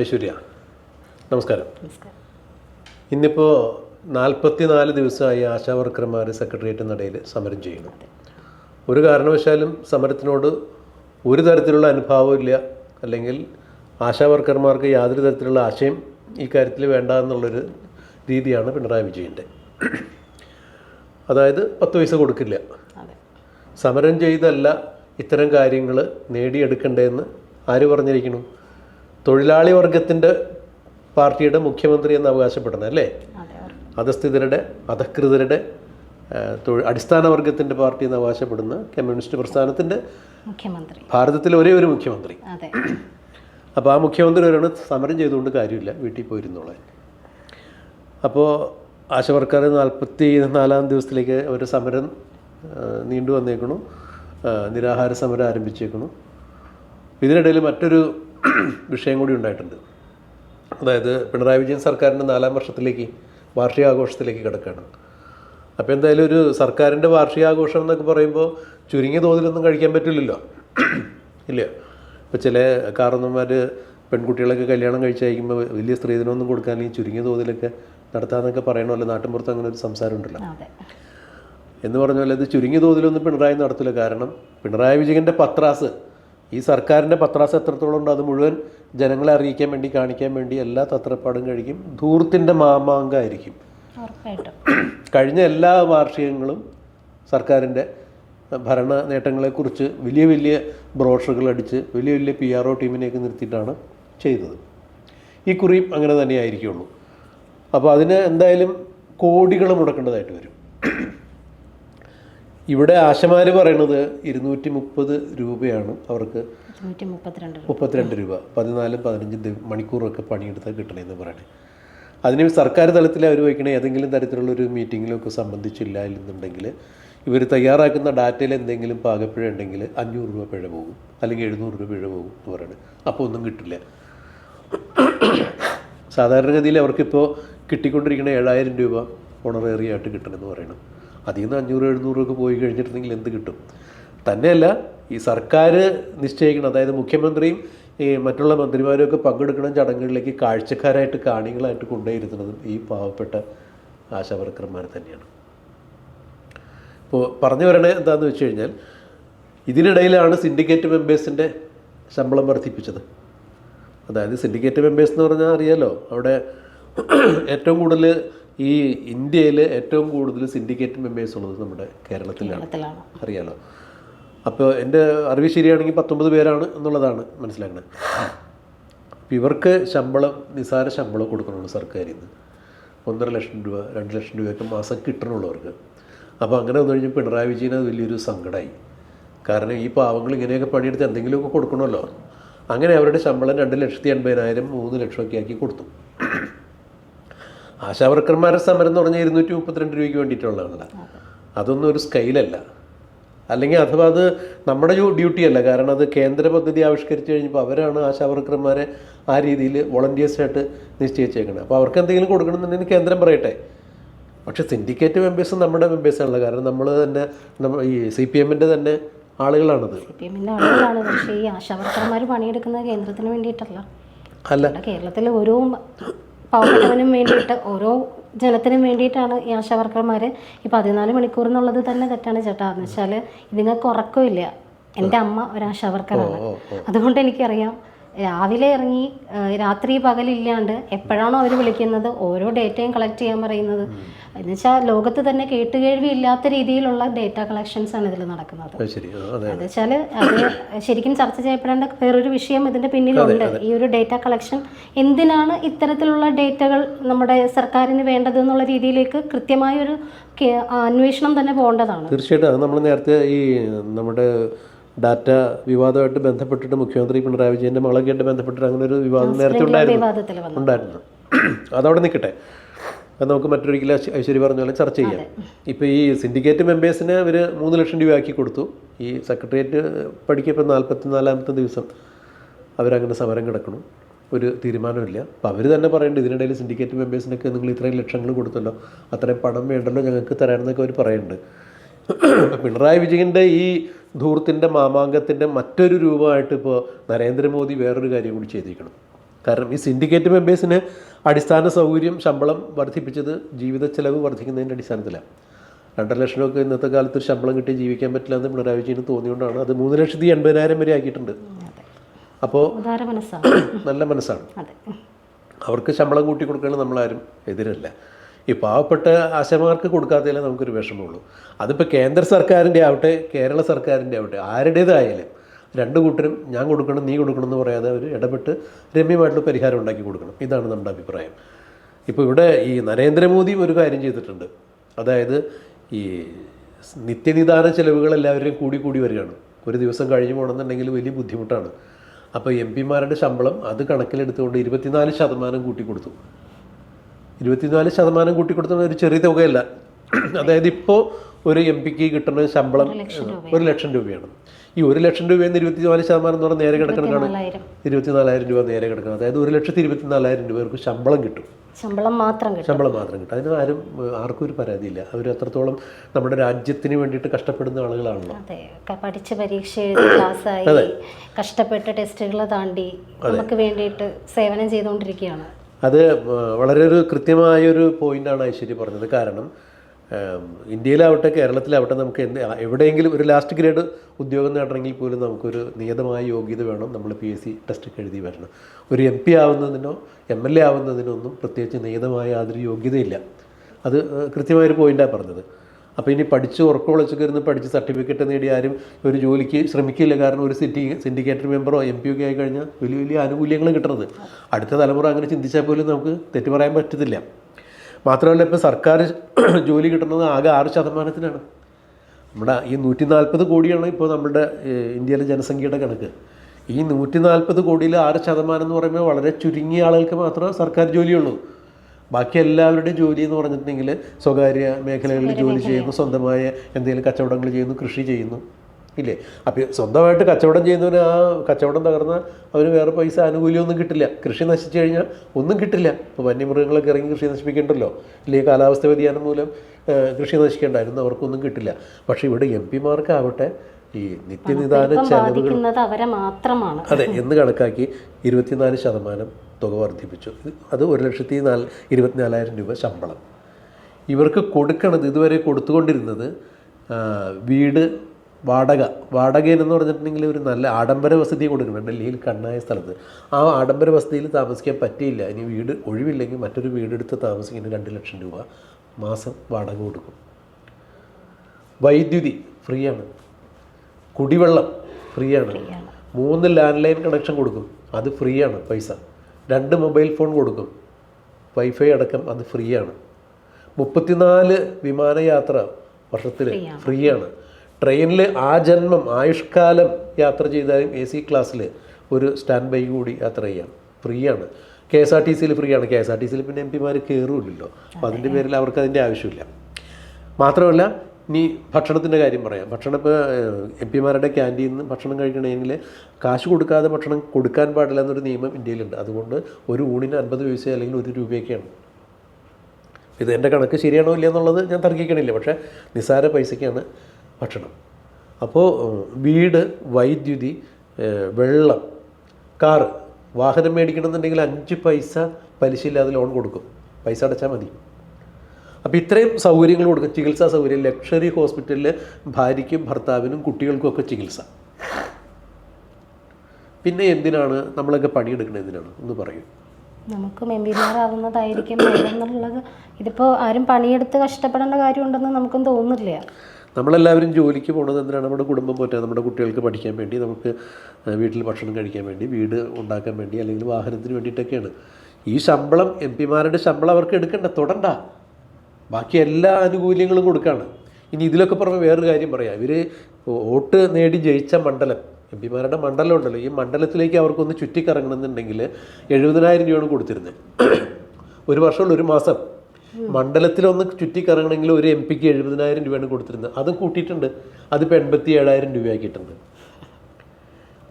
ഐശ്വര്യ നമസ്കാരം. ഇന്നിപ്പോൾ നാൽപ്പത്തി നാല് ദിവസമായി ആശാവർക്കർമാർ സെക്രട്ടേറിയറ്റ് നടയിൽ സമരം ചെയ്യുന്നു. ഒരു കാരണവശാലും സമരത്തിനോട് ഒരു തരത്തിലുള്ള അനുഭാവം ഇല്ല. അല്ലെങ്കിൽ ആശാവർക്കർമാർക്ക് യാതൊരു തരത്തിലുള്ള ആശയം ഈ കാര്യത്തിൽ വേണ്ട എന്നുള്ളൊരു രീതിയാണ് പിണറായി വിജയന്റെ അതായത് പത്ത് പൈസ കൊടുക്കില്ല. സമരം ചെയ്തല്ല ഇത്തരം കാര്യങ്ങൾ നേടിയെടുക്കേണ്ടതെന്ന് ആര് പറഞ്ഞിരിക്കുന്നു? തൊഴിലാളി വർഗത്തിന്റെ പാർട്ടിയുടെ മുഖ്യമന്ത്രി എന്ന് അവകാശപ്പെടുന്നത് അല്ലേ? അധസ്ഥിതരുടെ അധകൃതരുടെ അടിസ്ഥാന വർഗത്തിന്റെ പാർട്ടി എന്ന് അവകാശപ്പെടുന്ന കമ്മ്യൂണിസ്റ്റ് പ്രസ്ഥാനത്തിന്റെ മുഖ്യമന്ത്രി. ഭാരതത്തിലെ ഒരേ ഒരു മുഖ്യമന്ത്രി. അപ്പോൾ ആ മുഖ്യമന്ത്രി ഒരാണ് സമരം ചെയ്തുകൊണ്ട് കാര്യമില്ല വീട്ടിൽ പോയിരുന്നോളെ അപ്പോൾ ആശവർക്കാർ നാൽപ്പത്തി നാലാം ദിവസത്തിലേക്ക് അവർ സമരം നീണ്ടു വന്നേക്കണു. നിരാഹാര സമരം ആരംഭിച്ചേക്കണു. ഇതിനിടയിൽ മറ്റൊരു വിഷയം കൂടി ഉണ്ടായിട്ടുണ്ട്. അതായത് പിണറായി വിജയൻ സർക്കാരിന്റെ നാലാം വർഷത്തിലേക്ക് വാർഷികാഘോഷത്തിലേക്ക് കിടക്കുകയാണ്. അപ്പോൾ എന്തായാലും ഒരു സർക്കാരിന്റെ വാർഷികാഘോഷം എന്നൊക്കെ പറയുമ്പോൾ ചുരുങ്ങിയ തോതിലൊന്നും കഴിക്കാൻ പറ്റില്ലല്ലോ. ഇല്ല? ഇപ്പോൾ ചില കാരണന്മാർ പെൺകുട്ടികളൊക്കെ കല്യാണം കഴിച്ചയക്കുമ്പോൾ വലിയ സ്ത്രീധനമൊന്നും കൊടുക്കാൻ ഈ ചുരുങ്ങിയ തോതിലൊക്കെ നടത്താമെന്നൊക്കെ പറയണമല്ലോ. നാട്ടിൻപുറത്ത് അങ്ങനെ ഒരു സംസാരം ഉണ്ടല്ലോ. എന്ന് പറഞ്ഞ പോലെ ഇത് ചുരുങ്ങിയ തോതിലൊന്നും പിണറായി നടത്തില്ല. കാരണം പിണറായി വിജയന്റെ പത്രാസ് ഈ സർക്കാരിന്റെ പത്രാസ് എത്രത്തോളം ഉണ്ട് അത് മുഴുവൻ ജനങ്ങളെ അറിയിക്കാൻ വേണ്ടി കാണിക്കാൻ വേണ്ടി എല്ലാ തത്രപ്പാടും കഴിക്കും. ധൂർത്തിന്റെ മാമാങ്കായിരിക്കും. കഴിഞ്ഞ എല്ലാ വാർഷികങ്ങളും സർക്കാരിന്റെ ഭരണ നേട്ടങ്ങളെക്കുറിച്ച് വലിയ വലിയ ബ്രോഷറുകൾ അടിച്ച് വലിയ വലിയ പി ആർ ഒ ടീമിനെയൊക്കെ നിർത്തിയിട്ടാണ് ചെയ്തത്. ഈ കുറിയും അങ്ങനെ തന്നെ ആയിരിക്കുള്ളൂ അപ്പോൾ അതിന് എന്തായാലും കോടികൾ മുടക്കേണ്ടതായിട്ട് വരും. ഇവിടെ ആശമാർ പറയണത് ഇരുന്നൂറ്റി മുപ്പത് രൂപയാണ് അവർക്ക് മുപ്പത്തിരണ്ട് രൂപ. പതിനാലും പതിനഞ്ചും മണിക്കൂറൊക്കെ പണിയെടുത്താൽ കിട്ടണമെന്ന് പറയണേ. അതിന് സർക്കാർ തലത്തിൽ അവർ വയ്ക്കണ ഏതെങ്കിലും തരത്തിലുള്ള ഒരു മീറ്റിങ്ങിലൊക്കെ സംബന്ധിച്ചില്ല എന്നുണ്ടെങ്കിൽ ഇവർ തയ്യാറാക്കുന്ന ഡാറ്റയിൽ എന്തെങ്കിലും പാകപ്പിഴ ഉണ്ടെങ്കിൽ അഞ്ഞൂറ് രൂപ പിഴ പോകും. അല്ലെങ്കിൽ എഴുന്നൂറ് രൂപ പിഴ പോകും എന്ന് പറയുന്നത് അപ്പോൾ ഒന്നും കിട്ടില്ല. സാധാരണഗതിയിൽ അവർക്കിപ്പോൾ കിട്ടിക്കൊണ്ടിരിക്കുന്ന ഏഴായിരം രൂപ ഓണറേറിയായിട്ട് കിട്ടണമെന്ന് പറയണം. അതിൽ നിന്ന് അഞ്ഞൂറ് എഴുന്നൂറൊക്കെ പോയി കഴിഞ്ഞിട്ടുണ്ടെങ്കിൽ എന്ത് കിട്ടും? തന്നെയല്ല ഈ സർക്കാർ നിശ്ചയിക്കണം. അതായത് മുഖ്യമന്ത്രിയും ഈ മറ്റുള്ള മന്ത്രിമാരും ഒക്കെ പങ്കെടുക്കുന്ന ചടങ്ങുകളിലേക്ക് കാഴ്ചക്കാരായിട്ട് കാണികളായിട്ട് കൊണ്ടുപോയിരുന്നതും ഈ പാവപ്പെട്ട ആശാവർക്കർമാർ തന്നെയാണ്. ഇപ്പോൾ പറഞ്ഞു വരണേ എന്താണെന്ന് വെച്ച് കഴിഞ്ഞാൽ ഇതിനിടയിലാണ് സിൻഡിക്കേറ്റ് മെമ്പേഴ്സിന്റെ ശമ്പളം വർദ്ധിപ്പിച്ചത്. അതായത് സിൻഡിക്കേറ്റ് മെമ്പേഴ്സ് എന്ന് പറഞ്ഞാൽ അറിയാലോ അവിടെ ഏറ്റവും കൂടുതൽ ഈ ഇന്ത്യയിൽ ഏറ്റവും കൂടുതൽ സിൻഡിക്കേറ്റ് മെമ്പേഴ്സ് ഉള്ളത് നമ്മുടെ കേരളത്തിലാണ്. അറിയാലോ. അപ്പോൾ എന്റെ അറിവ് ശരിയാണെങ്കിൽ പത്തൊമ്പത് പേരാണ് എന്നുള്ളതാണ് മനസ്സിലാക്കുന്നത് അപ്പോൾ ഇവർക്ക് ശമ്പളം നിസാര ശമ്പളം കൊടുക്കണുള്ളൂ സർക്കാരിൽ നിന്ന്. ഒന്നര ലക്ഷം രൂപ രണ്ട് ലക്ഷം രൂപയൊക്കെ മാസം കിട്ടണുള്ളവർക്ക് അപ്പോൾ അങ്ങനെ വന്നു കഴിഞ്ഞാൽ പിണറായി വിജയന് അത് വലിയൊരു സങ്കടമായി കാരണം ഈ പാവങ്ങൾ ഇങ്ങനെയൊക്കെ പണിയെടുത്ത് എന്തെങ്കിലുമൊക്കെ കൊടുക്കണമല്ലോ. അങ്ങനെ അവരുടെ ശമ്പളം രണ്ട് ലക്ഷത്തി എൺപതിനായിരം മൂന്ന് ലക്ഷമൊക്കെ ആക്കി കൊടുത്തു. ആശാവർക്കർമാരുടെ സമരം എന്ന് പറഞ്ഞാൽ ഇരുന്നൂറ്റി മുപ്പത്തിരണ്ട് രൂപയ്ക്ക് വേണ്ടിയിട്ടുള്ളതാണ് അതൊന്നും ഒരു സ്കെയിലല്ല അല്ലെങ്കിൽ അഥവാ അത് നമ്മുടെ ഡ്യൂട്ടി അല്ല. കാരണം അത് കേന്ദ്ര പദ്ധതി ആവിഷ്കരിച്ച് കഴിഞ്ഞപ്പോൾ അവരാണ് ആശാവർക്കർമാരെ ആ രീതിയിൽ വോളണ്ടിയേഴ്സായിട്ട് നിശ്ചയിച്ചേക്കുന്നത് അപ്പോൾ അവർക്ക് എന്തെങ്കിലും കൊടുക്കണമെന്നുണ്ടെങ്കിൽ കേന്ദ്രം പറയട്ടെ. പക്ഷേ സിൻഡിക്കേറ്റ് മെമ്പേഴ്സ് നമ്മുടെ മെമ്പേഴ്സാണല്ലോ കാരണം നമ്മൾ തന്നെ ഈ സി പി എമ്മിന്റെ തന്നെ ആളുകളാണത്. സി പി എമ്മിന്റെ ആളുകളാണ്. പക്ഷേ ഈ ആശാവർക്കർമാർ പണിയെടുക്കുന്നത് കേന്ദ്രത്തിന് വേണ്ടിയിട്ടല്ല. അല്ല. കേരളത്തിലെ ഓരോ പാവപ്പെട്ടവനും വേണ്ടിയിട്ട് ഓരോ ജനത്തിനും വേണ്ടിയിട്ടാണ് ഈ ആശാവർക്കർമാർ ഈ പതിനാല് മണിക്കൂർ എന്നുള്ളത് തന്നെ തെറ്റാണ് ചേട്ടാ. എന്ന് വെച്ചാൽ ഇതിങ്ങൾക്ക് ഉറക്കമില്ല എന്റെ അമ്മ ഒരു ആശാവർക്കറാണ്. അതുകൊണ്ട് എനിക്കറിയാം രാവിലെ ഇറങ്ങി രാത്രി പകലില്ലാണ്ട് എപ്പോഴാണോ അവർ വിളിക്കുന്നത് ഓരോ ഡേറ്റയും കളക്ട് ചെയ്യാൻ പറയുന്നത്. എന്ന് വെച്ചാൽ ലോകത്ത് തന്നെ കേട്ടുകേഴ്വി ഇല്ലാത്ത രീതിയിലുള്ള ഡേറ്റ കളക്ഷൻസ് ആണ് ഇതിൽ നടക്കുന്നത്. അത് ശരി. അതെ ശരിക്കും ചർച്ച ചെയ്യപ്പെടേണ്ട വേറൊരു വിഷയം ഇതിന്റെ പിന്നിലുണ്ട്. ഈ ഒരു ഡേറ്റ കളക്ഷൻ എന്തിനാണ് ഇത്തരത്തിലുള്ള ഡേറ്റകൾ നമ്മുടെ സർക്കാരിന് വേണ്ടത് എന്നുള്ള രീതിയിലേക്ക് കൃത്യമായൊരു ഒരു അന്വേഷണം തന്നെ പോകേണ്ടതാണ്. തീർച്ചയായിട്ടും. അത് നമ്മൾ നേരത്തെ ഈ നമ്മുടെ ഡാറ്റ വിവാദമായിട്ട് ബന്ധപ്പെട്ടിട്ട് മുഖ്യമന്ത്രി പിണറായി വിജയന്റെ മകളൊക്കെ ആയിട്ട് ബന്ധപ്പെട്ടിട്ട് അങ്ങനെ ഒരു വിവാദം നേരത്തെ ഉണ്ടായിരുന്നു. ഉണ്ടായിരുന്നു. അതവിടെ നിൽക്കട്ടെ അത് നമുക്ക് മറ്റൊരിക്കലും ഐശ്വ- ഐശ്വര്യ പറഞ്ഞ പോലെ ചർച്ച ചെയ്യാം. ഇപ്പോൾ ഈ സിൻഡിക്കേറ്റ് മെമ്പേഴ്സിന് അവർ മൂന്ന് ലക്ഷം രൂപ ആക്കി കൊടുത്തു. ഈ സെക്രട്ടേറിയറ്റ് പഠിക്കപ്പോൾ നാൽപ്പത്തി നാലാമത്തെ ദിവസം അവരങ്ങനെ സമരം കിടക്കണം ഒരു തീരുമാനമില്ല അപ്പോൾ അവർ തന്നെ പറയുന്നുണ്ട് ഇതിനിടയിൽ സിൻഡിക്കേറ്റ് മെമ്പേഴ്സിനൊക്കെ നിങ്ങൾ ഇത്രയും ലക്ഷങ്ങൾ കൊടുത്തല്ലോ അത്രയും പണം വേണ്ടല്ലോ ഞങ്ങൾക്ക് തരാമെന്നൊക്കെ അവർ പറയുന്നുണ്ട് പിണറായി വിജയന്റെ ഈ ധൂർത്തിന്റെ മാമാങ്കത്തിന്റെ മറ്റൊരു രൂപമായിട്ട് ഇപ്പോൾ നരേന്ദ്രമോദി വേറൊരു കാര്യം കൂടി ചെയ്തിരിക്കണം. കാരണം ഈ സിൻഡിക്കേറ്റ് മെമ്പേഴ്സിന് അടിസ്ഥാന സൗകര്യം ശമ്പളം വർദ്ധിപ്പിച്ചത് ജീവിത ചെലവ് വർദ്ധിക്കുന്നതിന്റെ അടിസ്ഥാനത്തിലാണ്. രണ്ടര ലക്ഷമൊക്കെ ഇന്നത്തെ കാലത്ത് ഒരു ശമ്പളം കിട്ടി ജീവിക്കാൻ പറ്റില്ല എന്ന് പിണറായി വിജയന് തോന്നിയോണ്ടാണ്. അത് മൂന്ന് ലക്ഷത്തി എൺപതിനായിരം വരെ ആക്കിയിട്ടുണ്ട്. അപ്പോൾ നല്ല മനസ്സാണ്. അവർക്ക് ശമ്പളം കൂട്ടി കൊടുക്കണം നമ്മളാരും എതിരല്ല. ഈ പാവപ്പെട്ട ആശമാർക്ക് കൊടുക്കാത്തതിലേ നമുക്കൊരു വിഷമമുള്ളൂ. അതിപ്പോൾ കേന്ദ്ര സർക്കാരിന്റെ ആവട്ടെ കേരള സർക്കാരിന്റെ ആവട്ടെ ആരുടേതായാലും രണ്ട് കൂട്ടരും ഞാൻ കൊടുക്കണം നീ കൊടുക്കണം എന്ന് പറയാതെ അവർ ഇടപെട്ട് രമ്യമായിട്ടുള്ള പരിഹാരം ഉണ്ടാക്കി കൊടുക്കണം. ഇതാണ് നമ്മുടെ അഭിപ്രായം. ഇപ്പോൾ ഇവിടെ ഈ നരേന്ദ്രമോദിയും ഒരു കാര്യം ചെയ്തിട്ടുണ്ട്. അതായത് ഈ നിത്യനിദാന ചെലവുകൾ എല്ലാവരുടെയും കൂടി കൂടി വരികയാണ്. ഒരു ദിവസം കഴിഞ്ഞ് പോകണമെന്നുണ്ടെങ്കിൽ വലിയ ബുദ്ധിമുട്ടാണ്. അപ്പോൾ എം പിമാരുടെ ശമ്പളം അത് കണക്കിലെടുത്തുകൊണ്ട് ഇരുപത്തിനാല് ശതമാനം കൂട്ടി കൊടുത്തു ഇരുപത്തിനാല് ശതമാനം കൂട്ടി കൊടുത്തത് ഒരു ചെറിയ തുകയല്ല. അതായത് ഇപ്പോൾ ഒരു എം പിക്ക് കിട്ടുന്ന ശമ്പളം ഒരു ലക്ഷം രൂപയാണ്. ഈ ഒരു ലക്ഷം രൂപയിൽ നിന്ന് ഇരുപത്തിനാല് ശതമാനം എന്ന് പറഞ്ഞാൽ നേരെ നാലായിരം ഇരുപത്തിനാലായിരം. രൂപ നേരെ കിടക്കണം അതായത് ഒരു ലക്ഷത്തി ഇരുപത്തിനാലായിരം രൂപ ശമ്പളം കിട്ടും. ശമ്പളം മാത്രം കിട്ടും. ശമ്പളം മാത്രം കിട്ടും. അതിന് ആരും ആർക്കും ഒരു പരാതിയില്ല. അവർ അത്രത്തോളം നമ്മുടെ രാജ്യത്തിന് വേണ്ടിയിട്ട് കഷ്ടപ്പെടുന്ന ആളുകളാണല്ലോ. പഠിച്ച പരീക്ഷ എഴുതി പാസ്സായി കഷ്ടപ്പെട്ട് ടെസ്റ്റുകൾ താണ്ടി നമുക്ക് വേണ്ടിയിട്ട് സേവനം ചെയ്തുകൊണ്ടിരിക്കുകയാണ്. അത് വളരെ ഒരു കൃത്യമായൊരു പോയിന്റാണ് ഐശ്വര്യ പറഞ്ഞത്. കാരണം ഇന്ത്യയിലാവട്ടെ കേരളത്തിലാവട്ടെ നമുക്ക് എന്ത് എവിടെയെങ്കിലും ഒരു ലാസ്റ്റ് ഗ്രേഡ് ഉദ്യോഗം നേടണമെങ്കിൽ പോലും നമുക്കൊരു നിയതമായ യോഗ്യത വേണം. നമ്മൾ പി എസ് സി ടെസ്റ്റൊക്കെ എഴുതി വരണം. ഒരു എം പി ആവുന്നതിനോ എം എൽ എ ആവുന്നതിനോ ഒന്നും പ്രത്യേകിച്ച് നിയതമായ യാതൊരു യോഗ്യതയില്ല. അത് കൃത്യമായൊരു പോയിന്റാണ് പറഞ്ഞത്. അപ്പോൾ ഇനി പഠിച്ച് ഉറക്കമുളച്ചൊക്കെ ഇരുന്ന് പഠിച്ച് സർട്ടിഫിക്കറ്റ് നേടി ആരും ഒരു ജോലിക്ക് ശ്രമിക്കില്ല. കാരണം ഒരു സിറ്റി സിൻഡിക്കേറ്റർ മെമ്പറോ എം പി ഒക്കെ ആയിക്കഴിഞ്ഞാൽ വലിയ വലിയ ആനുകൂല്യങ്ങൾ കിട്ടുന്നത് അടുത്ത തലമുറ അങ്ങനെ ചിന്തിച്ചാൽ പോലും നമുക്ക് തെറ്റു പറയാൻ പറ്റത്തില്ല. മാത്രമല്ല ഇപ്പോൾ സർക്കാർ ജോലി കിട്ടുന്നത് ആകെ ആറ് ശതമാനത്തിനാണ്. നമ്മുടെ ഈ നൂറ്റി നാൽപ്പത് കോടിയാണ് ഇപ്പോൾ നമ്മുടെ ഇന്ത്യയിലെ ജനസംഖ്യയുടെ കണക്ക്. ഈ നൂറ്റി നാൽപ്പത് കോടിയിൽ ആറ് ശതമാനം എന്ന് പറയുമ്പോൾ വളരെ ചുരുങ്ങിയ ആളുകൾക്ക് മാത്രമേ സർക്കാർ ജോലിയുള്ളൂ. ബാക്കി എല്ലാവരുടെയും ജോലി എന്ന് പറഞ്ഞിട്ടുണ്ടെങ്കിൽ സ്വകാര്യ മേഖലകളിൽ ജോലി ചെയ്യുന്നു സ്വന്തമായ എന്തെങ്കിലും കച്ചവടങ്ങൾ ചെയ്യുന്നു കൃഷി ചെയ്യുന്നു. ഇല്ലേ? അപ്പോൾ സ്വന്തമായിട്ട് കച്ചവടം ചെയ്യുന്നവന് ആ കച്ചവടം തകർന്ന അവന് വേറെ പൈസ ആനുകൂല്യമൊന്നും കിട്ടില്ല. കൃഷി നശിച്ചു കഴിഞ്ഞാൽ ഒന്നും കിട്ടില്ല. ഇപ്പോൾ വന്യമൃഗങ്ങളൊക്കെ ഇറങ്ങി കൃഷി നശിപ്പിക്കണ്ടല്ലോ? ഇല്ലെങ്കിൽ കാലാവസ്ഥ വ്യതിയാനം മൂലം കൃഷി നശിക്കേണ്ടായിരുന്നു. അവർക്കൊന്നും കിട്ടില്ല. പക്ഷേ ഇവിടെ എം പിമാർക്കാവട്ടെ ഈ നിത്യനിദാന ചെലവുകൾ അവരെ മാത്രമാണ്. അതെ എന്ന് കണക്കാക്കി ഇരുപത്തിനാല് ശതമാനം തുക വർദ്ധിപ്പിച്ചു. അത് ഒരു ലക്ഷത്തി നാല് ഇരുപത്തിനാലായിരം രൂപ ശമ്പളം. ഇവർക്ക് കൊടുക്കണത് ഇതുവരെ കൊടുത്തുകൊണ്ടിരുന്നത് വീട് വാടക വാടക എന്ന് പറഞ്ഞിട്ടുണ്ടെങ്കിൽ ഒരു നല്ല ആഡംബര വസതി കൊടുക്കണം. ഡൽഹിയിൽ കണ്ണായ സ്ഥലത്ത്. ആ ആഡംബര വസതിയിൽ താമസിക്കാൻ പറ്റിയില്ല. ഇനി വീട് ഒഴിവില്ലെങ്കിൽ മറ്റൊരു വീടെടുത്ത് താമസിക്കുന്ന രണ്ട് ലക്ഷം രൂപ മാസം വാടക കൊടുക്കും. വൈദ്യുതി ഫ്രീ ആണ് കുടിവെള്ളം ഫ്രീ ആണ് മൂന്ന് ലാൻഡ് ലൈൻ കണക്ഷൻ കൊടുക്കും. അത് ഫ്രീ ആണ് പൈസ. രണ്ട് മൊബൈൽ ഫോൺ കൊടുക്കും. വൈഫൈ അടക്കം അത് ഫ്രീ ആണ് മുപ്പത്തിനാല് വിമാനയാത്ര വർഷത്തിൽ ഫ്രീ ആണ് ട്രെയിനിൽ ആ ജന്മം ആയുഷ്കാലം യാത്ര ചെയ്താലും എ സി ക്ലാസ്സിൽ ഒരു സ്റ്റാൻഡ് ബൈ കൂടി യാത്ര ചെയ്യാം. ഫ്രീ ആണ് കെ എസ് ആർ ടി സിയിൽ ഫ്രീ ആണ് കെ എസ് ആർ ടി സിയിൽ പിന്നെ എം പിമാർ കയറുമില്ലല്ലോ അപ്പോൾ അതിന്റെ പേരിൽ അവർക്ക് അതിന്റെ ആവശ്യമില്ല. മാത്രമല്ല ഇനി ഭക്ഷണത്തിന്റെ കാര്യം പറയാം. ഭക്ഷണം ഇപ്പോൾ എം പിമാരുടെ ക്യാന്റീനിൽ നിന്ന് ഭക്ഷണം കഴിക്കണമെങ്കിൽ കാശ് കൊടുക്കാതെ ഭക്ഷണം കൊടുക്കാൻ പാടില്ല എന്നൊരു നിയമം ഇന്ത്യയിലുണ്ട്. അതുകൊണ്ട് ഒരു ഊണിന് അൻപത് പൈസ അല്ലെങ്കിൽ ഒരു രൂപയൊക്കെയാണ്. ഇത് എന്റെ കണക്ക് ശരിയാണോ ഇല്ല എന്നുള്ളത് ഞാൻ തർക്കിക്കണില്ല. പക്ഷേ നിസ്സാര പൈസയ്ക്കാണ് ഭക്ഷണം. അപ്പോൾ വീട് വൈദ്യുതി വെള്ളം കാറ് വാഹനം മേടിക്കണമെന്നുണ്ടെങ്കിൽ അഞ്ച് പൈസ പലിശയില്ലാതെ ലോൺ കൊടുക്കും. പൈസ അടച്ചാൽ മതി. അപ്പോൾ ഇത്രയും സൗകര്യങ്ങൾ കൊടുക്കും. ചികിത്സാ സൗകര്യം ലക്ഷറി ഹോസ്പിറ്റലിൽ ഭാര്യയ്ക്കും ഭർത്താവിനും കുട്ടികൾക്കും ഒക്കെ ചികിത്സ. പിന്നെ എന്തിനാണ് നമ്മളൊക്കെ പണിയെടുക്കുന്നത് എന്തിനാണ്? ഒന്ന് പറയൂ. നമുക്കും എം പിമാരാവുന്നതായിരിക്കും എന്നുള്ളത് ഇതിപ്പോൾ ആരും പണിയെടുത്ത് കഷ്ടപ്പെടേണ്ട കാര്യമുണ്ടെന്ന് നമുക്കും തോന്നുന്നില്ല. നമ്മളെല്ലാവരും ജോലിക്ക് പോകുന്നത് എന്തിനാണ്? നമ്മുടെ കുടുംബം പോറ്റാൻ നമ്മുടെ കുട്ടികൾക്ക് പഠിക്കാൻ വേണ്ടി നമുക്ക് വീട്ടിൽ ഭക്ഷണം കഴിക്കാൻ വേണ്ടി വീട് ഉണ്ടാക്കാൻ വേണ്ടി അല്ലെങ്കിൽ വാഹനത്തിന് വേണ്ടിയിട്ടൊക്കെയാണ്. ഈ ശമ്പളം എം പിമാരുടെ ശമ്പളം അവർക്ക് എടുക്കണ്ട തൊടണ്ട. ബാക്കി എല്ലാ ആനുകൂല്യങ്ങളും കൊടുക്കുകയാണ് ഇനി ഇതിലൊക്കെ പുറമെ വേറൊരു കാര്യം പറയാം. ഇവർ വോട്ട് നേടി ജയിച്ച മണ്ഡലം എം പിമാരുടെ മണ്ഡലം ഉണ്ടല്ലോ. ഈ മണ്ഡലത്തിലേക്ക് അവർക്കൊന്ന് ചുറ്റിക്കറങ്ങണമെന്നുണ്ടെങ്കിൽ എഴുപതിനായിരം രൂപയാണ് കൊടുത്തിരുന്നത് ഒരു വർഷമുള്ള ഒരു മാസം. മണ്ഡലത്തിലൊന്ന് ചുറ്റിക്കറങ്ങണമെങ്കിൽ ഒരു എം പിക്ക് എഴുപതിനായിരം രൂപയാണ് കൊടുത്തിരുന്നത്. അതും കൂട്ടിയിട്ടുണ്ട്. അതിപ്പോൾ എൺപത്തി ഏഴായിരം രൂപയാക്കിയിട്ടുണ്ട്.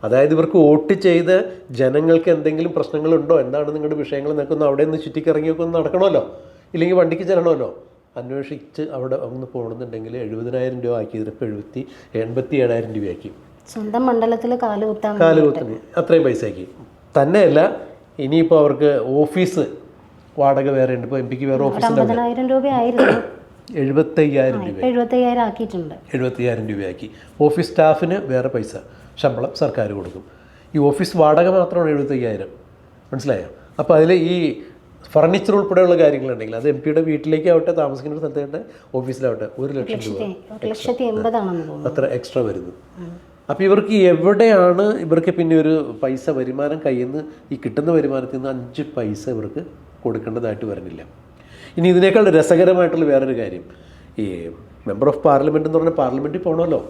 അതായത് ഇവർക്ക് വോട്ട് ചെയ്ത് ജനങ്ങൾക്ക് എന്തെങ്കിലും പ്രശ്നങ്ങളുണ്ടോ? എന്താണ് നിങ്ങളുടെ വിഷയങ്ങൾ? നിൽക്കുന്ന അവിടെ നിന്ന് ചുറ്റിക്കറങ്ങിയൊക്കെ ഒന്ന് നടക്കണമല്ലോ? ഇല്ലെങ്കിൽ വണ്ടിക്ക് ചെല്ലണമല്ലോ? അന്വേഷിച്ച് അവിടെ ഒന്ന് പോകണമെന്നുണ്ടെങ്കിൽ എഴുപതിനായിരം രൂപ ആക്കിയത് ഇപ്പോൾ എഴുപത്തി എൺപത്തി ഏഴായിരം രൂപയാക്കി. സ്വന്തം മണ്ഡലത്തിൽ കാലുകുത്താൻ കാലുകുത്തിന് അത്രയും പൈസ ആക്കി തന്നെയല്ല ഇനിയിപ്പോൾ അവർക്ക് ഓഫീസ് വാടക വേറെ ഉണ്ട്. ഇപ്പോൾ എം പിക്ക് വേറെ ഓഫീസിൽ രൂപയായിരുന്നു. എഴുപത്തയ്യായിരം രൂപ എഴുപത്തയ്യായിരം ആക്കിയിട്ടുണ്ട്. എഴുപത്തയ്യായിരം രൂപയാക്കി. ഓഫീസ് സ്റ്റാഫിന് വേറെ പൈസ ശമ്പളം സർക്കാർ കൊടുക്കും. ഈ ഓഫീസ് വാടക മാത്രമാണ് എഴുപത്തയ്യായിരം. മനസ്സിലായോ? അപ്പോൾ അതിൽ ഈ ഫർണിച്ചർ ഉൾപ്പെടെയുള്ള കാര്യങ്ങളുണ്ടെങ്കിൽ അത് എം പിയുടെ വീട്ടിലേക്കാവട്ടെ താമസിക്കുന്ന സ്ഥലത്താവട്ടെ ഓഫീസിലാവട്ടെ ഒരു ലക്ഷം രൂപ അത്ര എക്സ്ട്രാ വരുന്നു. അപ്പോൾ ഇവർക്ക് എവിടെയാണ് ഇവർക്ക് പിന്നെ ഒരു പൈസ വരുമാനം കയ്യിൽ നിന്ന് ഈ കിട്ടുന്ന വരുമാനത്തിൽ നിന്ന് അഞ്ച് പൈസ ഇവർക്ക് കൊടുക്കേണ്ടതായിട്ട് വരുന്നില്ല. ഇനി ഇതിനേക്കാൾ രസകരമായിട്ടുള്ള വേറൊരു കാര്യം. ഈ മെമ്പർ ഓഫ് പാർലമെന്റ് എന്ന് പറഞ്ഞാൽ പാർലമെന്റിൽ പോകണമല്ലോ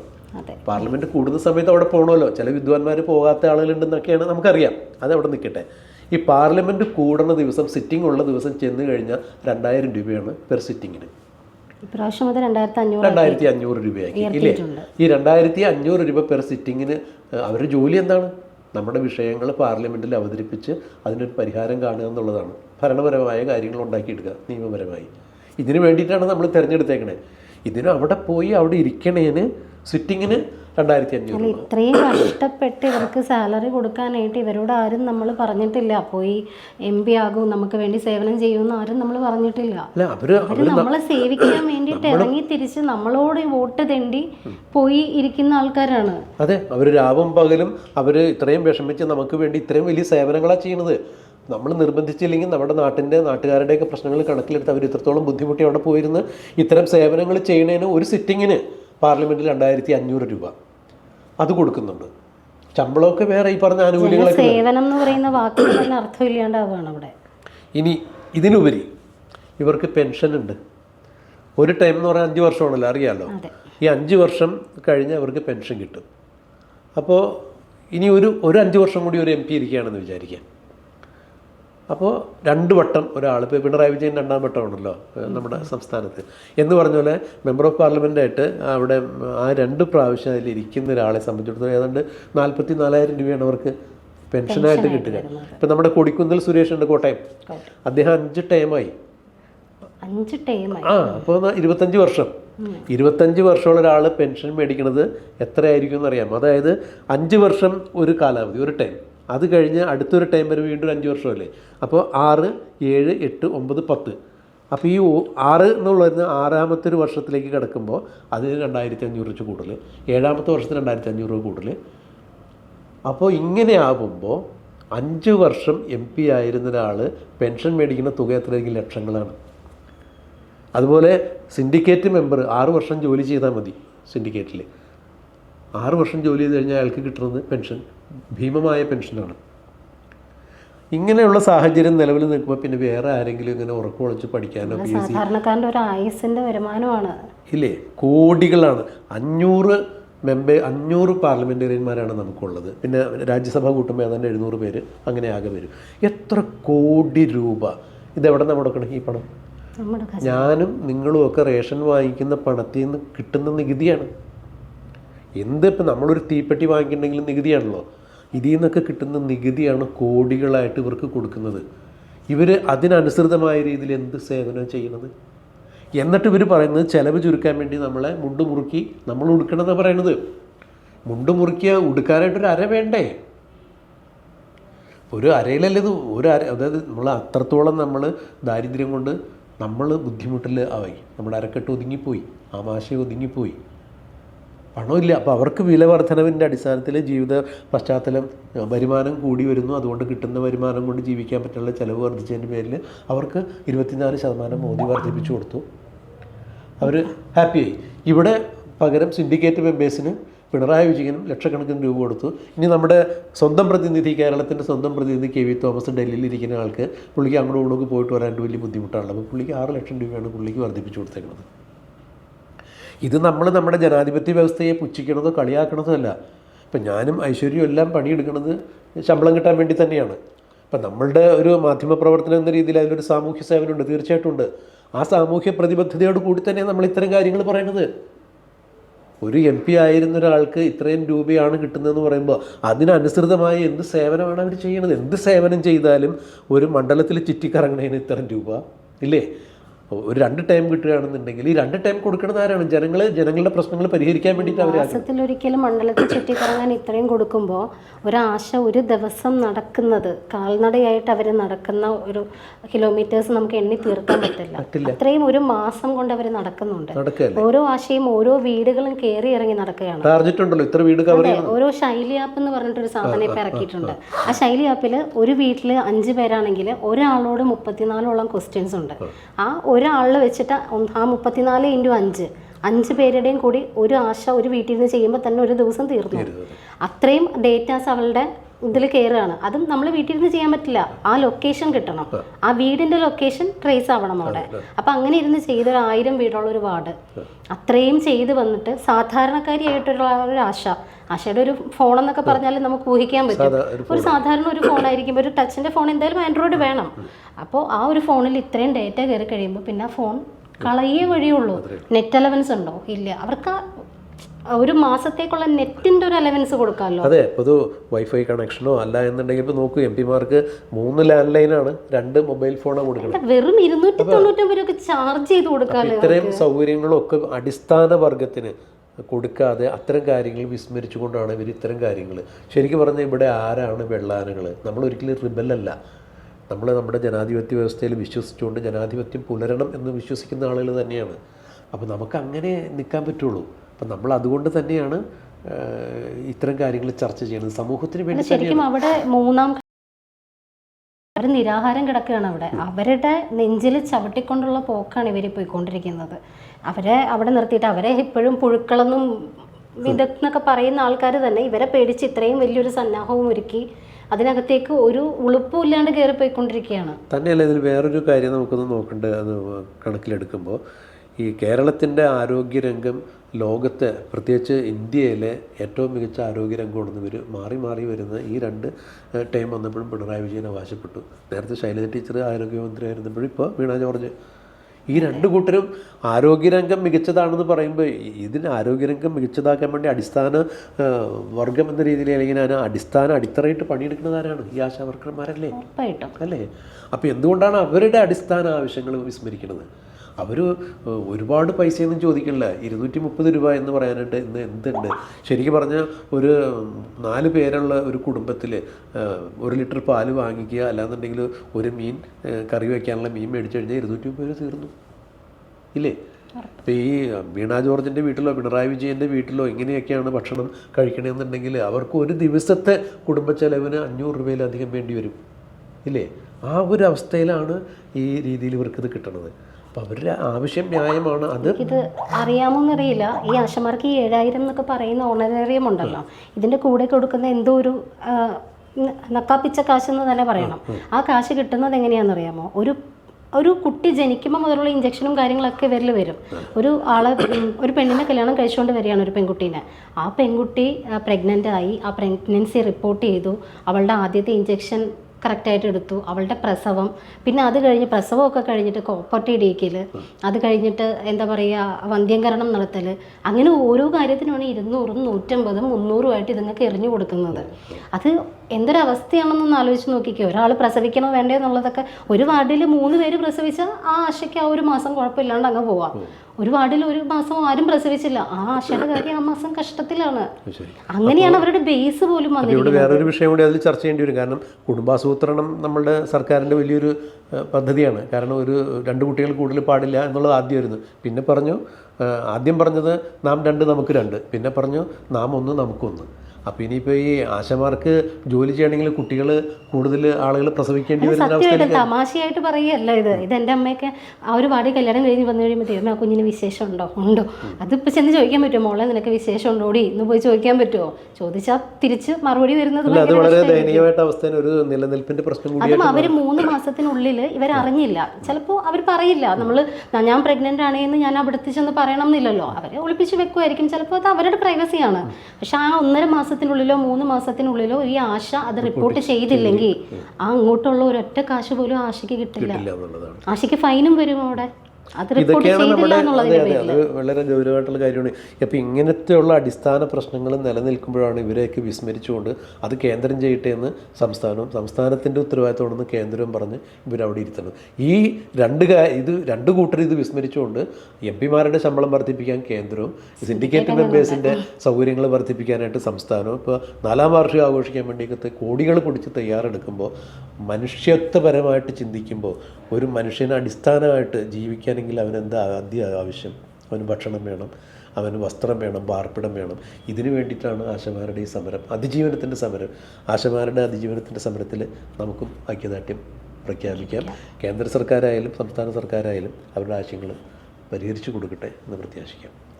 പാർലമെന്റ് കൂടുന്ന സമയത്ത് അവിടെ പോകണമല്ലോ ചില വിദ്വാൻമാർ പോകാത്ത ആളുകളുണ്ടെന്നൊക്കെയാണ് നമുക്കറിയാം. അത് അവിടെ നിൽക്കട്ടെ. ഈ പാർലമെന്റ് കൂടുന്ന ദിവസം സിറ്റിംഗ് ഉള്ള ദിവസം ചെന്ന് കഴിഞ്ഞാൽ രണ്ടായിരം രൂപയാണ് പെർ സിറ്റിങ്ങിന് ഇപ്രാവശ്യം രണ്ടായിരത്തി അഞ്ഞൂറ് രൂപയാക്കി ഇല്ലേ? ഈ രണ്ടായിരത്തി അഞ്ഞൂറ് രൂപ പെർ സിറ്റിങ്ങിന് അവരുടെ ജോലി എന്താണ്? നമ്മുടെ വിഷയങ്ങൾ പാർലമെന്റിൽ അവതരിപ്പിച്ച് അതിനൊരു പരിഹാരം കാണുക എന്നുള്ളതാണ്. ഭരണപരമായ കാര്യങ്ങൾ ഉണ്ടാക്കിയെടുക്കുക നിയമപരമായി. ഇതിന് വേണ്ടിയിട്ടാണ് നമ്മൾ തിരഞ്ഞെടുത്തേക്കണേ. ഇതിന് അവിടെ പോയി അവിടെ ഇരിക്കണേന് സിറ്റിങ്ങിന് രണ്ടായിരത്തി അഞ്ഞൂറ് ഇത്രയും കഷ്ടപ്പെട്ട് ഇവർക്ക് സാലറി കൊടുക്കാനായിട്ട് ഇവരോട് ആരും നമ്മൾ പറഞ്ഞിട്ടില്ല. പോയി എം പി ആകും നമുക്ക് വേണ്ടി സേവനം ചെയ്യുമെന്ന് ആരും നമ്മൾ പറഞ്ഞിട്ടില്ല. അവർ നമ്മളെ സേവിക്കാൻ വേണ്ടിയിട്ട് ഇറങ്ങി തിരിച്ച് നമ്മളോട് വോട്ട് തെണ്ടി പോയി ഇരിക്കുന്ന ആൾക്കാരാണ്. അതെ അവർ രാവും പകലും അവർ ഇത്രയും വിഷമിച്ച് നമുക്ക് വേണ്ടി ഇത്രയും വലിയ സേവനങ്ങളാണ് ചെയ്യുന്നത്. നമ്മൾ നിർബന്ധിച്ചില്ലെങ്കിൽ നമ്മുടെ നാട്ടിന്റെ നാട്ടുകാരുടെയൊക്കെ പ്രശ്നങ്ങൾ കണക്കിലെടുത്ത് അവർ ഇത്രത്തോളം ബുദ്ധിമുട്ടി അവിടെ പോയിരുന്ന് ഇത്തരം സേവനങ്ങൾ ചെയ്യുന്നതിന് ഒരു സിറ്റിങ്ങിന് പാർലമെന്റിൽ രണ്ടായിരത്തി അഞ്ഞൂറ് രൂപ. അത് കൊടുക്കുന്നുണ്ട്. ശമ്പളമൊക്കെ വേറെ ഈ പറഞ്ഞ ആനുകൂല്യങ്ങളൊക്കെ സേവനം എന്ന് പറയുന്ന വാക്കിന് അർത്ഥമില്ലാണ്ടാവുകയാണ് അവിടെ. ഇനി ഇതിനുപരി ഇവർക്ക് പെൻഷൻ ഉണ്ട്. ഒരു ടൈം എന്ന് പറഞ്ഞാൽ അഞ്ച് വർഷമാണല്ലോ അറിയാമല്ലോ ഈ അഞ്ച് വർഷം കഴിഞ്ഞ് അവർക്ക് പെൻഷൻ കിട്ടും. അപ്പോൾ ഇനി ഒരു ഒരു അഞ്ച് വർഷം കൂടി ഒരു എം പി ഇരിക്കുകയാണെന്ന് വിചാരിക്കാം. അപ്പോൾ രണ്ട് വട്ടം ഒരാൾ ഇപ്പോൾ പിണറായി വിജയൻ രണ്ടാം വട്ടമാണല്ലോ ഉണ്ടല്ലോ നമ്മുടെ സംസ്ഥാനത്ത്. എന്ന് പറഞ്ഞ പോലെ മെമ്പർ ഓഫ് പാർലമെന്റായിട്ട് അവിടെ ആ രണ്ട് പ്രാവശ്യം അതിലിരിക്കുന്ന ഒരാളെ സംബന്ധിച്ചിടത്തോളം ഏതാണ്ട് നാൽപ്പത്തി നാലായിരം രൂപയാണ് അവർക്ക് പെൻഷനായിട്ട് കിട്ടുക. ഇപ്പം നമ്മുടെ കൊടിക്കുന്നിൽ സുരേഷ് ഉണ്ട് കോട്ടയം. അദ്ദേഹം അഞ്ച് ടൈമായി. അഞ്ച് ടൈമായി. ആ അപ്പോൾ ഇരുപത്തഞ്ച് വർഷം. ഇരുപത്തഞ്ച് വർഷമുള്ള ഒരാൾ പെൻഷൻ മേടിക്കുന്നത് എത്രയായിരിക്കും എന്നറിയാം അതായത് അഞ്ച് വർഷം ഒരു കാലാവധി ഒരു ടൈം. അത് കഴിഞ്ഞ് അടുത്തൊരു ടൈം വരെ വീണ്ടും അഞ്ച് വർഷമല്ലേ? അപ്പോൾ ആറ് ഏഴ് എട്ട് ഒമ്പത് പത്ത്. അപ്പോൾ ഈ ആറ് എന്നുള്ളതിന് ആറാമത്തെ ഒരു വർഷത്തിലേക്ക് കിടക്കുമ്പോൾ അതിന് രണ്ടായിരത്തി അഞ്ഞൂറ് വെച്ച് കൂടുതൽ ഏഴാമത്തെ വർഷത്തിന് രണ്ടായിരത്തി അഞ്ഞൂറ് രൂപ കൂടുതൽ അപ്പോൾ ഇങ്ങനെ ആകുമ്പോൾ അഞ്ച് വർഷം എം പി ആയിരുന്ന ഒരാൾ പെൻഷൻ മേടിക്കുന്ന തുക എത്രയെങ്കിലും ലക്ഷങ്ങളാണ്. അതുപോലെ സിൻഡിക്കേറ്റ് മെമ്പർ ആറ് വർഷം ജോലി ചെയ്താൽ മതി സിൻഡിക്കേറ്റിൽ ആറ് വർഷം ജോലി ചെയ്ത് കഴിഞ്ഞാൽ അയാൾക്ക് കിട്ടുന്നത് പെൻഷൻ ഭീമമായ പെൻഷനാണ്. ഇങ്ങനെയുള്ള സാഹചര്യം നിലവിൽ നിൽക്കുമ്പോൾ പിന്നെ വേറെ ആരെങ്കിലും ഇങ്ങനെ ഉറക്കമൊളിച്ച് പഠിക്കാനോ പി എസ് സാധാരണക്കാരന്റെ ഒരു ആയുസിന്റെ വരുമാനമാണ്. ഇല്ലേ? കോടികളാണ്. അഞ്ഞൂറ് മെമ്പേ അഞ്ഞൂറ് പാർലമെന്റേറിയന്മാരാണ് നമുക്കുള്ളത്. പിന്നെ രാജ്യസഭ കൂട്ടുമ്പോൾ ഏതാണ്ട് എഴുന്നൂറ് പേര് അങ്ങനെ ആകെ വരും. എത്ര കോടി രൂപ? ഇതെവിടെ നിന്ന് കൊടുക്കണം ഈ പണം? ഞാനും നിങ്ങളും ഒക്കെ റേഷൻ വാങ്ങിക്കുന്ന പണത്തിൽ നിന്ന് കിട്ടുന്ന നികുതിയാണ്. എന്ത് ഇപ്പം നമ്മളൊരു തീപ്പെട്ടി വാങ്ങിക്കണമെങ്കിലും നികുതിയാണല്ലോ. ഇതിൽ നിന്നൊക്കെ കിട്ടുന്ന നികുതിയാണ് കോടികളായിട്ട് ഇവർക്ക് കൊടുക്കുന്നത്. ഇവർ അതിനനുസൃതമായ രീതിയിൽ എന്ത് സേവനം ചെയ്യുന്നത്? എന്നിട്ട് ഇവർ പറയുന്നത് ചിലവ് ചുരുക്കാൻ വേണ്ടി നമ്മളെ മുണ്ട് മുറുക്കി നമ്മൾ ഉടുക്കണമെന്നാണ് പറയണത്. മുണ്ട് മുറുക്കിയ ഉടുക്കാനായിട്ടൊരു അര വേണ്ടേ? ഒരു അരയിലല്ലേ ഇത്? ഒരു അര അതായത് നമ്മൾ അത്രത്തോളം നമ്മൾ ദാരിദ്ര്യം കൊണ്ട് നമ്മൾ ബുദ്ധിമുട്ടിൽ ആയി. നമ്മുടെ അരക്കെട്ട് ഒതുങ്ങിപ്പോയി. ആമാശയം ഒതുങ്ങിപ്പോയി. പണമില്ല. അപ്പോൾ അവർക്ക് വില വർധനവിന്റെ അടിസ്ഥാനത്തിൽ ജീവിത പശ്ചാത്തലം വരുമാനം കൂടി വരുന്നു. അതുകൊണ്ട് കിട്ടുന്ന വരുമാനം കൊണ്ട് ജീവിക്കാൻ പറ്റുള്ള ചിലവ് വർദ്ധിച്ചതിന്റെ പേരിൽ അവർക്ക് ഇരുപത്തിനാല് ശതമാനം മോദി വർദ്ധിപ്പിച്ചു കൊടുത്തു. അവർ ഹാപ്പിയായി. ഇവിടെ പകരം സിൻഡിക്കേറ്റ് മെമ്പേഴ്സിന് പിണറായി വിജയനും ലക്ഷക്കണക്കിന് രൂപ കൊടുത്തു. ഇനി നമ്മുടെ സ്വന്തം പ്രതിനിധി കേരളത്തിന്റെ സ്വന്തം പ്രതിനിധി കെ വി തോമസ് ഡൽഹിയിൽ ഇരിക്കുന്ന ആൾക്ക് പുള്ളിക്ക് അങ്ങോട്ടും ഇങ്ങോട്ടും പോയിട്ട് വരാൻ വലിയ ബുദ്ധിമുട്ടാണല്ലോ. അപ്പോൾ പുള്ളിക്ക് ആറ് ലക്ഷം രൂപയാണ് പുള്ളിക്ക് വർദ്ധിപ്പിച്ചു കൊടുത്തേക്കുന്നത്. ഇത് നമ്മൾ നമ്മുടെ ജനാധിപത്യ വ്യവസ്ഥയെ പുച്ഛിക്കണതോ കളിയാക്കണതോ അല്ല ഇപ്പം ഞാനും ഐശ്വര്യവും എല്ലാം പണിയെടുക്കുന്നത് ശമ്പളം കിട്ടാൻ വേണ്ടി തന്നെയാണ്. അപ്പം നമ്മളുടെ ഒരു മാധ്യമപ്രവർത്തനം എന്ന രീതിയിൽ അതിലൊരു സാമൂഹ്യ സേവനമുണ്ട് തീർച്ചയായിട്ടും ഉണ്ട്. ആ സാമൂഹ്യ പ്രതിബദ്ധതയോട് കൂടി തന്നെ നമ്മൾ ഇത്തരം കാര്യങ്ങൾ പറയുന്നത് ഒരു എം പി ആയിരുന്ന ഒരാൾക്ക് ഇത്രയും രൂപയാണ് കിട്ടുന്നതെന്ന് പറയുമ്പോൾ അതിനനുസൃതമായ എന്ത് സേവനമാണ് അവർ ചെയ്യണത്? എന്ത് സേവനം ചെയ്താലും ഒരു മണ്ഡലത്തിൽ ചുറ്റിക്കറങ്ങണതിന് ഇത്തരം രൂപ ഇല്ലേ? ഒരു രണ്ട് ടൈം കിട്ടുകയാണെന്നുണ്ടെങ്കിൽ ഈ രണ്ട് ടൈം കൊടുക്കുന്നത് ആരാണ്? ജനങ്ങൾ ജനങ്ങളുടെ പ്രശ്നങ്ങൾ പരിഹരിക്കാൻ വേണ്ടിയിട്ട് അവർ മാസത്തിലൊരിക്കലും മണ്ഡലത്തിൽ ചുറ്റിക്കറങ്ങാൻ ഇത്രയും കൊടുക്കുമ്പോൾ ഒരാശ ഒരു ദിവസം നടക്കുന്നത് കാൽനടയായിട്ട് അവർ നടക്കുന്ന ഒരു കിലോമീറ്റേഴ്സ് നമുക്ക് എണ്ണി തീർക്കാൻ പറ്റില്ല. അത്രയും ഒരു മാസം കൊണ്ട് അവർ നടക്കുന്നുണ്ട്. ഓരോ ആശയും ഓരോ വീടുകളും കയറി ഇറങ്ങി നടക്കുകയാണ്. ഇത്ര വീട് കവർ ഓരോ ശൈലി ആപ്പ് എന്ന് പറഞ്ഞിട്ടൊരു സാധനം ഇപ്പം ഇറക്കിയിട്ടുണ്ട്. ആ. ശൈലി ആപ്പിൽ ഒരു വീട്ടിൽ അഞ്ച് പേരാണെങ്കിൽ ഒരാളോട് മുപ്പത്തിനാലോളം ക്വസ്റ്റ്യൻസ് ഉണ്ട്. ആ. ഒരാളിൽ വെച്ചിട്ട് ആ മുപ്പത്തിനാല് ഇന്റു അഞ്ച് അഞ്ച് പേരുടെയും കൂടി ഒരു ആശ ഒരു വീട്ടിൽ നിന്ന് ചെയ്യുമ്പോൾ തന്നെ ഒരു ദിവസം തീർന്നു. അത്രയും ഡേറ്റാസ് അവളുടെ ഇതിൽ കയറുകയാണ് അതും നമ്മൾ വീട്ടിലിരുന്ന് ചെയ്യാൻ പറ്റില്ല. ആ ലൊക്കേഷൻ കിട്ടണം. ആ. വീടിന്റെ ലൊക്കേഷൻ ട്രേസ് ആവണം അവിടെ. അപ്പൊ അങ്ങനെ ഇരുന്ന് ചെയ്ത ഒരു ആയിരം വീടുള്ള ഒരു വാർഡ്. അത്രയും ചെയ്ത് വന്നിട്ട് സാധാരണക്കാരിയായിട്ടുള്ള ഒരു ആശ. ആശയുടെ ഒരു ഫോൺ എന്നൊക്കെ പറഞ്ഞാൽ നമുക്ക് ഊഹിക്കാൻ പറ്റും. ഒരു സാധാരണ ഒരു ഫോൺ ആയിരിക്കും. ഒരു ടച്ചിന്റെ ഫോൺ എന്തായാലും ആൻഡ്രോയിഡ് വേണം. അപ്പോൾ ആ ഒരു ഫോണിൽ ഇത്രയും ഡേറ്റ കയറി കഴിയുമ്പോൾ പിന്നെ ആ ഫോൺ കളയേ വഴിയുള്ളൂ. നെറ്റ് അലവൻസ് ഉണ്ടോ? ഇല്ല. അവർക്ക് ഒരു മാസത്തേക്കുള്ള നെറ്റിന്റെ ഒരു അലവൻസ് കൊടുക്കാമല്ലോ? അതെ പൊതു വൈഫൈ കണക്ഷനോ അല്ല എന്നുണ്ടെങ്കിൽ ഇപ്പോൾ നോക്കൂ എം പിമാർക്ക് മൂന്ന് ലാൻഡ് ലൈനാണ് രണ്ട് മൊബൈൽ ഫോണാണ് കൊടുക്കുന്നത്. വെറും ഇരുന്നൂറ്റി തൊണ്ണൂറ്റൊമ്പത് രൂപ ചാർജ് ചെയ്ത് കൊടുക്കാമല്ലോ ഇത്തരം സൗകര്യങ്ങളൊക്കെ അടിസ്ഥാന വർഗത്തിന് കൊടുക്കാതെ അത്തരം കാര്യങ്ങൾ വിസ്മരിച്ചുകൊണ്ടാണ് ഇവർ ഇത്തരം കാര്യങ്ങൾ. ശരിക്കും പറഞ്ഞാൽ ഇവിടെ ആരാണ് വെള്ളാനകൾ നമ്മൾ ഒരിക്കലും റിബലല്ല നമ്മൾ നമ്മുടെ ജനാധിപത്യ വ്യവസ്ഥയിൽ വിശ്വസിച്ചുകൊണ്ട് ജനാധിപത്യം പുലരണം എന്ന് വിശ്വസിക്കുന്ന ആളുകൾ തന്നെയാണ്. അപ്പോൾ നമുക്ക് അങ്ങനെ നിൽക്കാൻ പറ്റുള്ളൂ. അപ്പം നമ്മൾ അതുകൊണ്ട് തന്നെയാണ് ഇത്തരം കാര്യങ്ങൾ ചർച്ച ചെയ്യുന്നത്. സമൂഹത്തിന് വേണ്ടി ശരിക്കും അവിടെ മൂന്നാം അവർ നിരാഹാരം കിടക്കുകയാണ് അവിടെ. അവരുടെ നെഞ്ചിൽ ചവിട്ടിക്കൊണ്ടുള്ള പോക്കാണ് ഇവർ പോയിക്കൊണ്ടിരിക്കുന്നത്. അവരെ അവിടെ നിർത്തിയിട്ട് അവരെ ഇപ്പോഴും പുഴുക്കളെന്നും ഇതെന്നൊക്കെ പറയുന്ന ആൾക്കാർ തന്നെ ഇവരെ പേടിച്ച് ഇത്രയും വലിയൊരു സന്നാഹവും ഒരുക്കി അതിനകത്തേക്ക് ഒരു ഉളുപ്പും ഇല്ലാണ്ട് കയറി പോയിക്കൊണ്ടിരിക്കുകയാണ്. തന്നെയല്ല ഇതിൽ വേറൊരു കാര്യം നമുക്കൊന്ന് നോക്കേണ്ടത് അത് കണക്കിലെടുക്കുമ്പോൾ ഈ കേരളത്തിന്റെ ആരോഗ്യരംഗം ലോകത്തെ പ്രത്യേകിച്ച് ഇന്ത്യയിലെ ഏറ്റവും മികച്ച ആരോഗ്യരംഗം ഇവർ മാറി മാറി വരുന്ന ഈ രണ്ട് ടൈം വന്നപ്പോഴും പിണറായി വിജയൻ അവകാശപ്പെട്ടു നേരത്തെ ശൈലജ ടീച്ചർ ആരോഗ്യമന്ത്രി ആയിരുന്നപ്പോഴും ഇപ്പോൾ വീണ ജോർജ്. ഈ രണ്ട് കൂട്ടരും ആരോഗ്യരംഗം മികച്ചതാണെന്ന് പറയുമ്പോൾ ഇതിന് ആരോഗ്യരംഗം മികച്ചതാക്കാൻ വേണ്ടി അടിസ്ഥാന വർഗം എന്ന രീതിയിൽ അല്ലെങ്കിൽ ഞാൻ അടിസ്ഥാന അടിത്തറയിട്ട് പണിയെടുക്കുന്നത് ആരാണ്? ഈ ആശാ വർക്കർമാരല്ലേ? അല്ലേ? അപ്പോൾ എന്തുകൊണ്ടാണ് അവരുടെ അടിസ്ഥാന ആവശ്യങ്ങൾ വിസ്മരിക്കുന്നത്? അവർ ഒരുപാട് പൈസയൊന്നും ചോദിക്കില്ല ഇരുന്നൂറ്റി മുപ്പത് രൂപ എന്ന് പറയാനായിട്ട് ഇന്ന് എന്തുണ്ട്? ശരിക്കും പറഞ്ഞാൽ ഒരു നാല് പേരുള്ള ഒരു കുടുംബത്തിൽ ഒരു ലിറ്റർ പാൽ വാങ്ങിക്കുക അല്ലാന്നുണ്ടെങ്കിൽ ഒരു മീൻ കറി വയ്ക്കാനുള്ള മീൻ മേടിച്ചു കഴിഞ്ഞാൽ ഇരുന്നൂറ്റി മുപ്പത് രൂപ തീർന്നു. ഇല്ലേ? ഇപ്പോൾ ഈ വീണ ജോർജിന്റെ വീട്ടിലോ പിണറായി വിജയന്റെ വീട്ടിലോ ഇങ്ങനെയൊക്കെയാണ് ഭക്ഷണം കഴിക്കണമെന്നുണ്ടെങ്കിൽ അവർക്ക് ഒരു ദിവസത്തെ കുടുംബ ചെലവിന് അഞ്ഞൂറ് രൂപയിലധികം വേണ്ടി വരും. ഇല്ലേ? ആ ഒരു അവസ്ഥയിലാണ് ഈ രീതിയിൽ ഇവർക്ക് ഇത് കിട്ടണത്. അപ്പോൾ അവരുടെ ആവശ്യം ന്യായമാണ്. അത് ഇത് അറിയാമോന്നറിയില്ല. ഈ ആശമാർക്ക് ഈ ഏഴായിരം എന്നൊക്കെ പറയുന്ന ഓണറേറിയം ഉണ്ടല്ലോ. ഇതിന്റെ കൂടെ കൊടുക്കുന്ന എന്തോ ഒരു നക്കാപ്പിച്ച കാശ് എന്ന് തന്നെ പറയണം ആ കാശ് കിട്ടുന്നത് എങ്ങനെയാണെന്നറിയാമോ ഒരു ഒരു കുട്ടി ജനിക്കുമ്പോൾ മുതലുള്ള ഇഞ്ചക്ഷനും കാര്യങ്ങളൊക്കെ ഇവരിൽ വരും. ഒരു ആളെ ഒരു പെണ്ണിനെ കല്യാണം കഴിച്ചുകൊണ്ട് വരികയാണ് ഒരു പെൺകുട്ടീനെ. ആ പെൺകുട്ടി പ്രഗ്നന്റ് ആയി. ആ പ്രഗ്നൻസി റിപ്പോർട്ട് ചെയ്തു. അവളുടെ ആദ്യത്തെ ഇഞ്ചക്ഷൻ കറക്റ്റായിട്ട് എടുത്തു. അവളുടെ പ്രസവം. പിന്നെ അത് കഴിഞ്ഞ് പ്രസവമൊക്കെ കഴിഞ്ഞിട്ട് കോപ്പർട്ടി ഡേക്കിൽ അത് കഴിഞ്ഞിട്ട് എന്താ പറയുക വന്ധ്യംകരണം നടത്തൽ അങ്ങനെ ഓരോ കാര്യത്തിനുമാണ് ഇരുന്നൂറും നൂറ്റമ്പതും മുന്നൂറുമായിട്ട് ഇതുങ്ങൾക്ക് എറിഞ്ഞു കൊടുക്കുന്നത്. അത് എന്തൊരവസ്ഥയാണെന്നൊന്ന് ആലോചിച്ച് നോക്കിക്കോ. ഒരാൾ പ്രസവിക്കണോ വേണ്ടേ എന്നുള്ളതൊക്കെ ഒരു വാർഡിൽ മൂന്ന് പേര് പ്രസവിച്ചാൽ ആ ആശയ്ക്ക് ആ ഒരു മാസം കുഴപ്പമില്ലാണ്ട് അങ്ങ് പോവാം. ഒരു വാർഡിൽ ഒരു മാസം ആരും പ്രസവിച്ചില്ല. ആ ആശയുടെ കാര്യം ആ മാസം കഷ്ടത്തിലാണ്. അങ്ങനെയാണ് അവരുടെ ബേസ് പോലും ഇവിടെ വന്നിരിക്കുന്നത്. വേറൊരു വിഷയം കൂടി അതിൽ ചർച്ച ചെയ്യേണ്ടി വരും. കാരണം കുടുംബാസൂത്രണം നമ്മുടെ സർക്കാരിന്റെ വലിയൊരു പദ്ധതിയാണ്. കാരണം ഒരു രണ്ട് കുട്ടികൾ കൂടുതൽ പാടില്ല എന്നുള്ളത് ആദ്യമായിരുന്നു പിന്നെ പറഞ്ഞു ആദ്യം പറഞ്ഞത് നാം രണ്ട് നമുക്ക് രണ്ട്. പിന്നെ പറഞ്ഞു നാം ഒന്ന് നമുക്കൊന്ന്. അപ്പോൾ ഇനിയിപ്പോൾ ഈ ആശമാർക്ക് ജോലി ചെയ്യണമെങ്കിൽ കുട്ടികൾ കൂടുതൽ ആളുകൾ പ്രസവിക്കേണ്ടി വരുന്ന തമാശയായിട്ട് പറയുകയല്ല ഇത്. ഇത് എന്റെ അമ്മയൊക്കെ ആ ഒരു പാടി കല്യാണം കഴിഞ്ഞ് വന്നു കഴിയുമ്പോൾ ദൈവമേ ആ കുഞ്ഞിന് വിശേഷം ഉണ്ടോ? ഉണ്ടോ അതിപ്പോൾ ചെന്ന് ചോദിക്കാൻ പറ്റുമോ? മോളെ നിനക്ക് വിശേഷം ഉണ്ടോ ഓടി ഇന്ന് പോയി ചോദിക്കാൻ പറ്റുമോ? ചോദിച്ചാൽ തിരിച്ച് മറുപടി വരുന്നത് അത് വളരെ. ദയനീയമായിട്ട് അവസ്ഥയിൽ ഒരു നിലനിൽപ്പിന്റെ പ്രശ്നം അതും അവർ മൂന്ന് മാസത്തിനുള്ളിൽ ഇവർ അറിഞ്ഞില്ല. ചിലപ്പോൾ അവർ പറയില്ല. നമ്മൾ ഞാൻ പ്രഗ്നന്റ് ആണ് എന്ന് ഞാൻ അവിടുത്തെ ചെന്ന് പറയണം എന്നില്ലല്ലോ. അവരെ ഒളിപ്പിച്ച് വെക്കുമായിരിക്കും ചിലപ്പോൾ അത് അവരുടെ പ്രൈവസിയാണ് പക്ഷെ ആ ഒന്നര മാസത്തിനുള്ളിലോ മൂന്ന് മാസത്തിനുള്ളിലോ ഈ ആശ അത് റിപ്പോർട്ട് ചെയ്തില്ലെങ്കിൽ ആ അങ്ങോട്ടുള്ള ഒരൊറ്റ കാശ് പോലും ആശയ്ക്ക് കിട്ടില്ല. ആശയ്ക്ക് ഫൈനും വരും അവിടെ. ഇതൊക്കെയാണ് നമ്മുടെ അതെ അതെ അത് വളരെ ഗൗരവമായിട്ടുള്ള കാര്യമാണ്. അപ്പം ഇങ്ങനത്തെയുള്ള അടിസ്ഥാന പ്രശ്നങ്ങൾ നിലനിൽക്കുമ്പോഴാണ് ഇവരെയൊക്കെ വിസ്മരിച്ചുകൊണ്ട് അത് കേന്ദ്രം ചെയ്യട്ടെ എന്ന് സംസ്ഥാനവും സംസ്ഥാനത്തിന്റെ ഉത്തരവാദിത്തമാണെന്ന് കേന്ദ്രവും പറഞ്ഞ് ഇവരവിടെ ഇരുത്തുന്നത്. ഈ രണ്ട് ഇത് രണ്ട് കൂട്ടർ ഇത് വിസ്മരിച്ചുകൊണ്ട് എം പിമാരുടെ ശമ്പളം വർദ്ധിപ്പിക്കാൻ കേന്ദ്രവും സിൻഡിക്കേറ്റ് മെമ്പേഴ്സിന്റെ സൗകര്യങ്ങൾ വർദ്ധിപ്പിക്കാനായിട്ട് സംസ്ഥാനവും ഇപ്പോൾ നാലാം വാർഷികം ആഘോഷിക്കാൻ വേണ്ടിയൊക്കെ കോടികൾ കുടിച്ച് തയ്യാറെടുക്കുമ്പോൾ മനുഷ്യത്വപരമായിട്ട് ചിന്തിക്കുമ്പോൾ ഒരു മനുഷ്യനെ അടിസ്ഥാനമായിട്ട് ജീവിക്കാനെങ്കിൽ അവനെന്താ ആദ്യ ആവശ്യം? അവന് ഭക്ഷണം വേണം അവന് വസ്ത്രം വേണം പാർപ്പിടം വേണം. ഇതിനു വേണ്ടിയിട്ടാണ് ആശമാരുടെ ഈ സമരം. അതിജീവനത്തിന്റെ സമരം. ആശമാരുടെ അതിജീവനത്തിന്റെ സമരത്തിൽ നമുക്കും ഐക്യദാർഢ്യം പ്രഖ്യാപിക്കാം. കേന്ദ്ര സർക്കാരായാലും സംസ്ഥാന സർക്കാരായാലും അവരുടെ ആശയങ്ങൾ പരിഹരിച്ചു കൊടുക്കട്ടെ എന്ന് പ്രത്യാശിക്കാം.